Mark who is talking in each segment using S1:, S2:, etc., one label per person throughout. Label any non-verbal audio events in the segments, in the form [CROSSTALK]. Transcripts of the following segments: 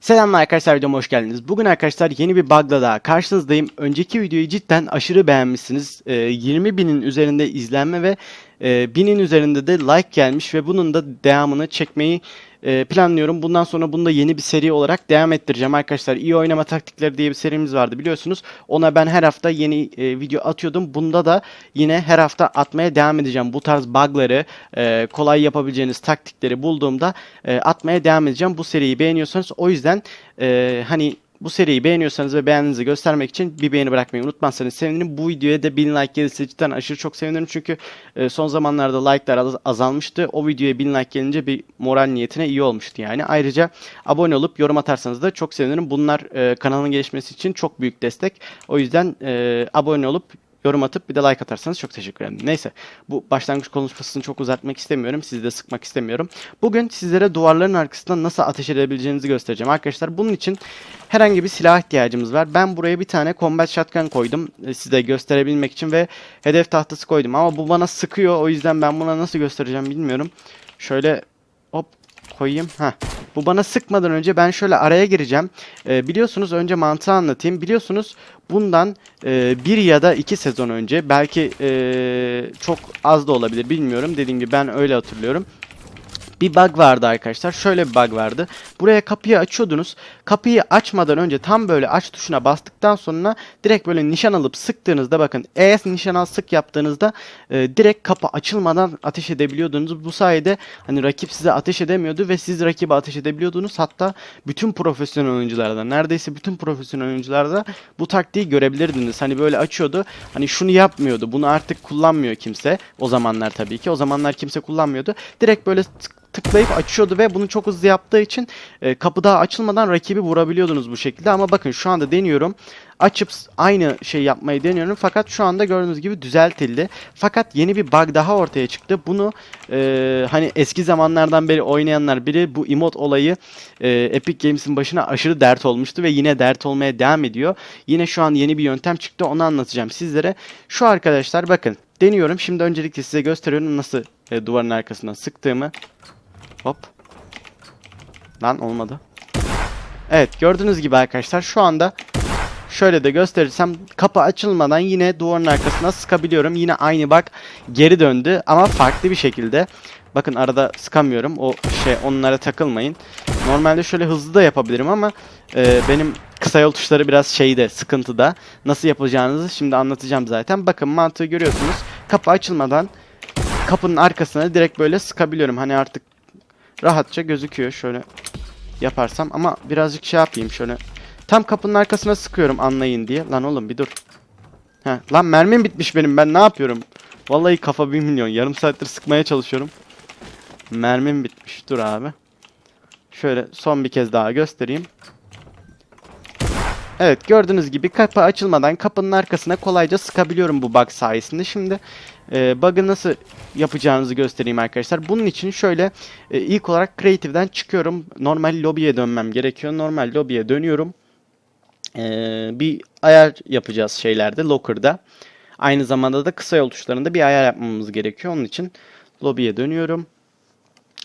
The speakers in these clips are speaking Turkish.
S1: Selamlar arkadaşlar videoma hoş geldiniz. Bugün arkadaşlar yeni bir bug'la daha karşınızdayım. Önceki videoyu cidden aşırı beğenmişsiniz. Ee, 20 binin üzerinde izlenme ve e, binin üzerinde de like gelmiş ve bunun da devamını çekmeyi e, planlıyorum. Bundan sonra bunu da yeni bir seri olarak devam ettireceğim arkadaşlar. İyi oynama taktikleri diye bir serimiz vardı biliyorsunuz. Ona ben her hafta yeni e, video atıyordum. Bunda da yine her hafta atmaya devam edeceğim. Bu tarz bug'ları, e, kolay yapabileceğiniz taktikleri bulduğumda e, atmaya devam edeceğim. Bu seriyi beğeniyorsanız o yüzden e, hani bu seriyi beğeniyorsanız ve beğendiğinizi göstermek için bir beğeni bırakmayı unutmazsanız sevinirim. Bu videoya da 1000 like gelirse cidden aşırı çok sevinirim. Çünkü e, son zamanlarda like'lar az- azalmıştı. O videoya 1000 like gelince bir moral niyetine iyi olmuştu yani. Ayrıca abone olup yorum atarsanız da çok sevinirim. Bunlar e, kanalın gelişmesi için çok büyük destek. O yüzden e, abone olup yorum atıp bir de like atarsanız çok teşekkür ederim. Neyse bu başlangıç konuşmasını çok uzatmak istemiyorum. Sizi de sıkmak istemiyorum. Bugün sizlere duvarların arkasından nasıl ateş edebileceğinizi göstereceğim. Arkadaşlar bunun için herhangi bir silah ihtiyacımız var. Ben buraya bir tane combat shotgun koydum. e, Size gösterebilmek için ve hedef tahtası koydum. Ama bu bana sıkıyor. O yüzden ben buna nasıl göstereceğim bilmiyorum. Şöyle hop koyayım. Ha. Bu bana sıkmadan önce ben şöyle araya gireceğim. Ee, biliyorsunuz önce mantığı anlatayım. Biliyorsunuz bundan e, bir ya da iki sezon önce belki e, çok az da olabilir bilmiyorum. Dediğim gibi ben öyle hatırlıyorum. Bir bug vardı arkadaşlar. Şöyle bir bug vardı. Buraya kapıyı açıyordunuz. Kapıyı açmadan önce tam böyle aç tuşuna bastıktan sonra direkt böyle nişan alıp sıktığınızda bakın eğer nişan al sık yaptığınızda e, direkt kapı açılmadan ateş edebiliyordunuz. Bu sayede hani rakip size ateş edemiyordu ve siz rakibe ateş edebiliyordunuz. Hatta bütün profesyonel oyuncularda neredeyse bütün profesyonel oyuncularda bu taktiği görebilirdiniz. Hani böyle açıyordu. Hani şunu yapmıyordu. Bunu artık kullanmıyor kimse. O zamanlar tabii ki. O zamanlar kimse kullanmıyordu. Direkt böyle tıklayıp açıyordu ve bunu çok hızlı yaptığı için e, kapı daha açılmadan rakibi vurabiliyordunuz bu şekilde. Ama bakın şu anda deniyorum. Açıp aynı şey yapmayı deniyorum fakat şu anda gördüğünüz gibi düzeltildi. Fakat yeni bir bug daha ortaya çıktı. Bunu e, hani eski zamanlardan beri oynayanlar biri bu emote olayı e, Epic Games'in başına aşırı dert olmuştu ve yine dert olmaya devam ediyor. Yine şu an yeni bir yöntem çıktı onu anlatacağım sizlere. Şu arkadaşlar bakın deniyorum. Şimdi öncelikle size gösteriyorum nasıl e, duvarın arkasından sıktığımı. Hop. Lan olmadı. Evet gördüğünüz gibi arkadaşlar şu anda şöyle de gösterirsem kapı açılmadan yine duvarın arkasına sıkabiliyorum. Yine aynı bak geri döndü ama farklı bir şekilde. Bakın arada sıkamıyorum. O şey onlara takılmayın. Normalde şöyle hızlı da yapabilirim ama e, benim kısa yol tuşları biraz şeyde sıkıntıda. Nasıl yapacağınızı şimdi anlatacağım zaten. Bakın mantığı görüyorsunuz. Kapı açılmadan kapının arkasına direkt böyle sıkabiliyorum. Hani artık rahatça gözüküyor şöyle yaparsam ama birazcık şey yapayım şöyle. Tam kapının arkasına sıkıyorum anlayın diye. Lan oğlum bir dur. Heh, lan mermim bitmiş benim ben ne yapıyorum? Vallahi kafa bir milyon. Yarım saattir sıkmaya çalışıyorum. Mermim bitmiş. Dur abi. Şöyle son bir kez daha göstereyim. Evet gördüğünüz gibi kapı açılmadan kapının arkasına kolayca sıkabiliyorum bu bug sayesinde. Şimdi e, bug'ı nasıl yapacağınızı göstereyim arkadaşlar. Bunun için şöyle e, ilk olarak Creative'den çıkıyorum. Normal lobiye dönmem gerekiyor. Normal lobiye dönüyorum. E, bir ayar yapacağız şeylerde Locker'da. Aynı zamanda da kısa yol tuşlarında bir ayar yapmamız gerekiyor. Onun için lobiye dönüyorum.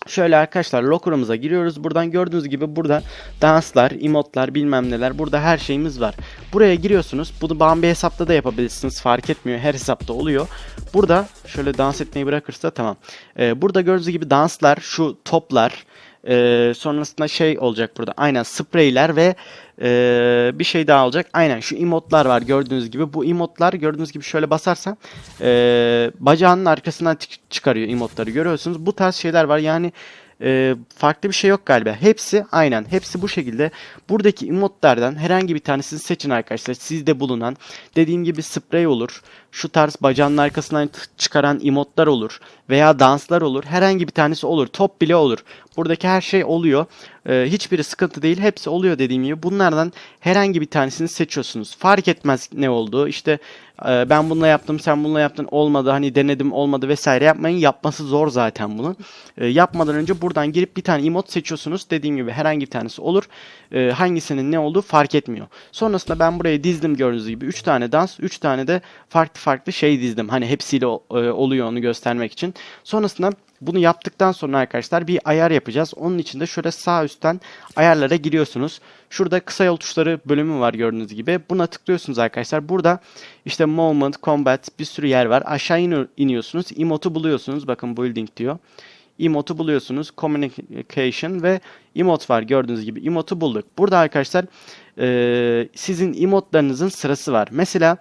S1: Şöyle arkadaşlar locker'ımıza giriyoruz. Buradan gördüğünüz gibi burada danslar, emotlar, bilmem neler. Burada her şeyimiz var. Buraya giriyorsunuz. Bunu Bambi hesapta da yapabilirsiniz. Fark etmiyor. Her hesapta oluyor. Burada şöyle dans etmeyi bırakırsa tamam. Ee, burada gördüğünüz gibi danslar, şu toplar, ee, sonrasında şey olacak burada. Aynen spreyler ve ee, bir şey daha olacak. Aynen şu emotlar var gördüğünüz gibi. Bu emotlar gördüğünüz gibi şöyle basarsam ee, bacağının arkasından çıkarıyor emotları görüyorsunuz. Bu tarz şeyler var. Yani ee, farklı bir şey yok galiba. Hepsi aynen. Hepsi bu şekilde. Buradaki emotlardan herhangi bir tanesini seçin arkadaşlar. Sizde bulunan dediğim gibi sprey olur. Şu tarz bacağının arkasından çıkaran emotlar olur. Veya danslar olur. Herhangi bir tanesi olur. Top bile olur. Buradaki her şey oluyor. Ee, hiçbiri sıkıntı değil. Hepsi oluyor dediğim gibi. Bunlardan herhangi bir tanesini seçiyorsunuz. Fark etmez ne olduğu. İşte e, ben bununla yaptım, sen bununla yaptın, olmadı. Hani denedim, olmadı vesaire yapmayın. Yapması zor zaten bunun. E, yapmadan önce buradan girip bir tane emot seçiyorsunuz. Dediğim gibi herhangi bir tanesi olur. E, hangisinin ne olduğu fark etmiyor. Sonrasında ben buraya dizdim gördüğünüz gibi. 3 tane dans, 3 tane de farklı farklı şey dizdim. Hani hepsiyle e, oluyor onu göstermek için. Sonrasında Bunu yaptıktan sonra arkadaşlar bir ayar yapacağız. Onun için de şöyle sağ üstten ayarlara giriyorsunuz. Şurada kısa yol tuşları bölümü var gördüğünüz gibi. Buna tıklıyorsunuz arkadaşlar. Burada işte movement, combat bir sürü yer var. Aşağı iniyor- iniyorsunuz. Emote'u buluyorsunuz. Bakın building diyor. Emote'u buluyorsunuz. Communication ve emote var gördüğünüz gibi. Emote'u bulduk. Burada arkadaşlar eee, sizin emotlarınızın sırası var. Mesela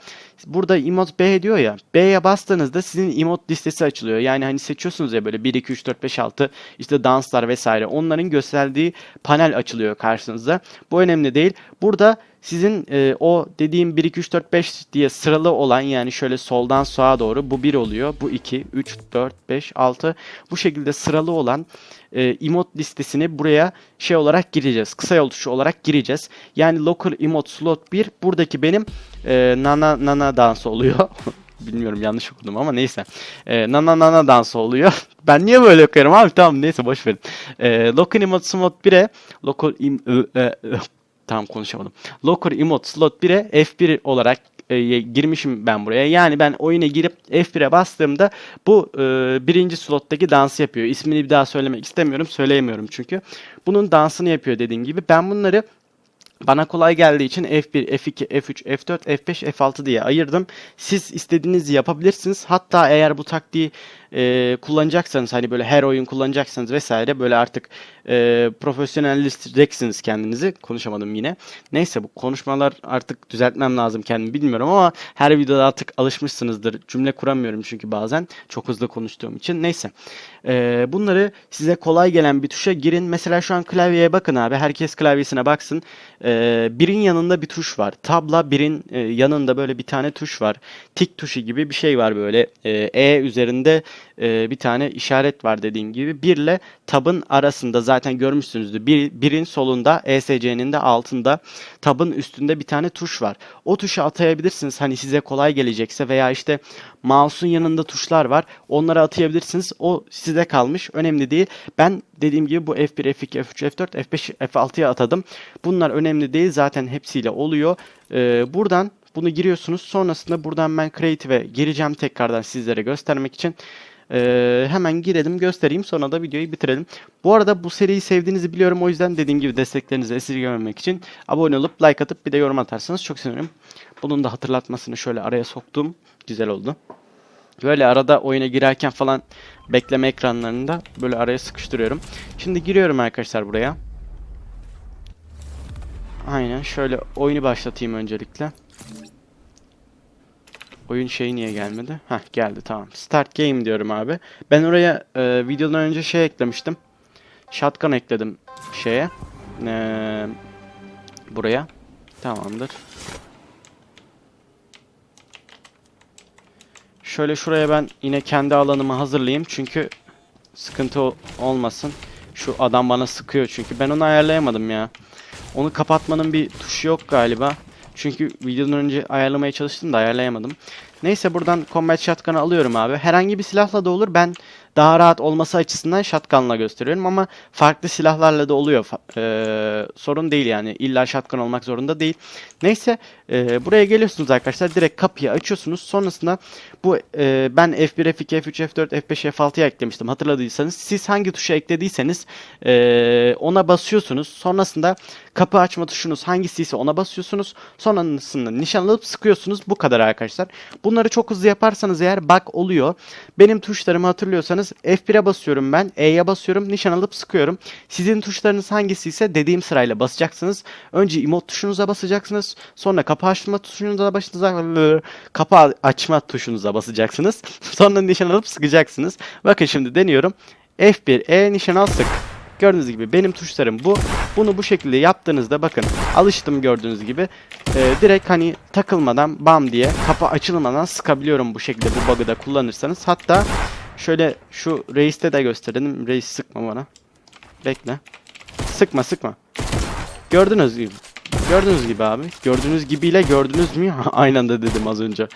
S1: burada emote B diyor ya. B'ye bastığınızda sizin emote listesi açılıyor. Yani hani seçiyorsunuz ya böyle 1, 2, 3, 4, 5, 6 işte danslar vesaire. Onların gösterdiği panel açılıyor karşınıza. Bu önemli değil. Burada sizin e, o dediğim 1, 2, 3, 4, 5 diye sıralı olan yani şöyle soldan sağa doğru bu 1 oluyor. Bu 2, 3, 4, 5, 6 bu şekilde sıralı olan e, emote listesini buraya şey olarak gireceğiz. Kısa yol tuşu olarak gireceğiz. Yani local emote slot 1 buradaki benim e, nana nana dansı oluyor. [LAUGHS] Bilmiyorum yanlış okudum ama neyse. E, nana nana dansı oluyor. [LAUGHS] ben niye böyle okuyorum abi? Tamam neyse boş verin. E, local emote slot 1'e local im, ö, ö, ö, Tamam konuşamadım. Locker emote slot 1'e F1 olarak e, girmişim ben buraya. Yani ben oyuna girip F1'e bastığımda bu e, birinci slottaki dansı yapıyor. İsmini bir daha söylemek istemiyorum. Söyleyemiyorum çünkü. Bunun dansını yapıyor dediğim gibi. Ben bunları bana kolay geldiği için F1, F2, F3, F4, F5, F6 diye ayırdım. Siz istediğinizi yapabilirsiniz. Hatta eğer bu taktiği e, kullanacaksanız hani böyle her oyun kullanacaksanız vesaire böyle artık e, profesyonelleştireceksiniz kendinizi. Konuşamadım yine. Neyse bu konuşmalar artık düzeltmem lazım kendimi bilmiyorum ama her videoda artık alışmışsınızdır. Cümle kuramıyorum çünkü bazen çok hızlı konuştuğum için. Neyse. E, bunları size kolay gelen bir tuşa girin. Mesela şu an klavyeye bakın abi. Herkes klavyesine baksın. E, birin yanında bir tuş var. Tabla birin e, yanında böyle bir tane tuş var. Tik tuşu gibi bir şey var böyle. E, e üzerinde e, bir tane işaret var dediğim gibi. Bir ile tabın arasında zaten görmüşsünüzdür. Bir, birin solunda ESC'nin de altında tabın üstünde bir tane tuş var. O tuşu atayabilirsiniz hani size kolay gelecekse veya işte mouse'un yanında tuşlar var. Onları atayabilirsiniz. O size kalmış. Önemli değil. Ben dediğim gibi bu F1, F2, F3, F4, F5, F6'ya atadım. Bunlar önemli değil. Zaten hepsiyle oluyor. Ee, buradan bunu giriyorsunuz. Sonrasında buradan ben Creative'e gireceğim tekrardan sizlere göstermek için. Ee, hemen girelim göstereyim sonra da videoyu bitirelim. Bu arada bu seriyi sevdiğinizi biliyorum o yüzden dediğim gibi desteklerinizi esirgememek için abone olup like atıp bir de yorum atarsanız çok sevinirim. Bunun da hatırlatmasını şöyle araya soktum. Güzel oldu. Böyle arada oyuna girerken falan bekleme ekranlarında böyle araya sıkıştırıyorum. Şimdi giriyorum arkadaşlar buraya. Aynen şöyle oyunu başlatayım öncelikle. Oyun şeyi niye gelmedi? Heh geldi tamam. Start game diyorum abi. Ben oraya e, videodan önce şey eklemiştim. Shotgun ekledim şeye. E, buraya. Tamamdır. Şöyle şuraya ben yine kendi alanımı hazırlayayım. Çünkü sıkıntı olmasın. Şu adam bana sıkıyor çünkü. Ben onu ayarlayamadım ya. Onu kapatmanın bir tuşu yok galiba. Çünkü videodan önce ayarlamaya çalıştım da ayarlayamadım. Neyse buradan Combat Shotgun'ı alıyorum abi. Herhangi bir silahla da olur. Ben daha rahat olması açısından Shotgun'la gösteriyorum ama farklı silahlarla da oluyor. Eee, sorun değil yani. İlla Shotgun olmak zorunda değil. Neyse eee, buraya geliyorsunuz arkadaşlar. Direkt kapıyı açıyorsunuz. Sonrasında bu eee, ben F1, F2, F3, F4, F5, F6'ya eklemiştim. Hatırladıysanız siz hangi tuşa eklediyseniz eee, ona basıyorsunuz. Sonrasında kapı açma tuşunuz hangisiyse ona basıyorsunuz. Sonrasında nişan alıp sıkıyorsunuz. Bu kadar arkadaşlar. Bunları çok hızlı yaparsanız eğer bug oluyor. Benim tuşlarımı hatırlıyorsanız F1'e basıyorum ben. E'ye basıyorum. Nişan alıp sıkıyorum. Sizin tuşlarınız hangisiyse dediğim sırayla basacaksınız. Önce emote tuşunuza basacaksınız. Sonra kapı açma tuşunuza basacaksınız. Kapı açma tuşunuza basacaksınız. [LAUGHS] Sonra nişan alıp sıkacaksınız. Bakın şimdi deniyorum. F1 E nişan al sık. Gördüğünüz gibi benim tuşlarım bu. Bunu bu şekilde yaptığınızda bakın alıştım gördüğünüz gibi. Ee, direkt hani takılmadan bam diye kapı açılmadan sıkabiliyorum bu şekilde bu bug'ı da kullanırsanız. Hatta şöyle şu reiste de gösterelim. Reis sıkma bana. Bekle. Sıkma sıkma. Gördünüz gibi. Gördüğünüz gibi abi. Gördüğünüz gibiyle gördünüz mü? [LAUGHS] Aynı anda dedim az önce.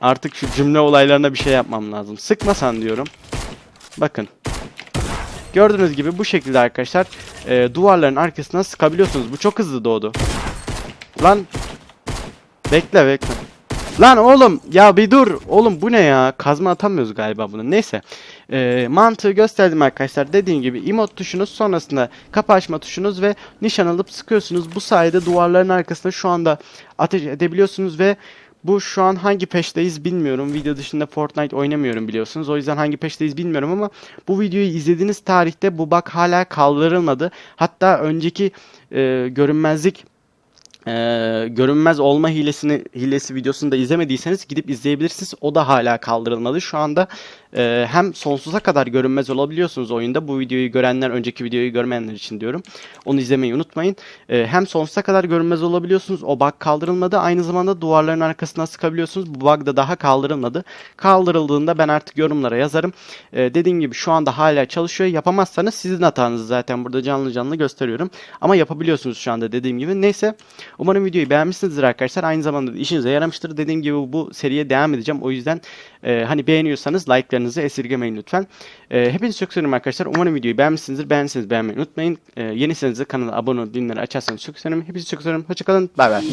S1: Artık şu cümle olaylarına bir şey yapmam lazım. Sıkmasan diyorum. Bakın. Gördüğünüz gibi bu şekilde arkadaşlar e, duvarların arkasına sıkabiliyorsunuz. Bu çok hızlı doğdu. Lan. Bekle bekle. Lan oğlum ya bir dur. Oğlum bu ne ya? Kazma atamıyoruz galiba bunu. Neyse. e, mantığı gösterdim arkadaşlar. Dediğim gibi emot tuşunuz sonrasında kapı açma tuşunuz ve nişan alıp sıkıyorsunuz. Bu sayede duvarların arkasında şu anda ateş edebiliyorsunuz ve bu şu an hangi peşteyiz bilmiyorum. Video dışında Fortnite oynamıyorum biliyorsunuz. O yüzden hangi peşteyiz bilmiyorum ama bu videoyu izlediğiniz tarihte bu bug hala kaldırılmadı. Hatta önceki e, görünmezlik e, görünmez olma hilesini hilesi videosunu da izlemediyseniz gidip izleyebilirsiniz. O da hala kaldırılmadı. Şu anda e, hem sonsuza kadar görünmez olabiliyorsunuz oyunda. Bu videoyu görenler önceki videoyu görmeyenler için diyorum. Onu izlemeyi unutmayın. E, hem sonsuza kadar görünmez olabiliyorsunuz. O bug kaldırılmadı. Aynı zamanda duvarların arkasına sıkabiliyorsunuz. Bu bug da daha kaldırılmadı. Kaldırıldığında ben artık yorumlara yazarım. E, dediğim gibi şu anda hala çalışıyor. Yapamazsanız sizin hatanız zaten burada canlı canlı gösteriyorum. Ama yapabiliyorsunuz şu anda dediğim gibi. Neyse umarım videoyu beğenmişsinizdir arkadaşlar. Aynı zamanda da işinize yaramıştır. Dediğim gibi bu seriye devam edeceğim. O yüzden e, hani beğeniyorsanız like'larınızı yorumlarınızı esirgemeyin lütfen. E, hepinizi çok seviyorum arkadaşlar. Umarım videoyu beğenmişsinizdir. Beğenseniz beğenmeyi unutmayın. Ee, e, yeniyseniz de kanala abone olup dinleri açarsanız çok sevinirim. Hepinizi çok seviyorum. Hoşçakalın. Bay bay.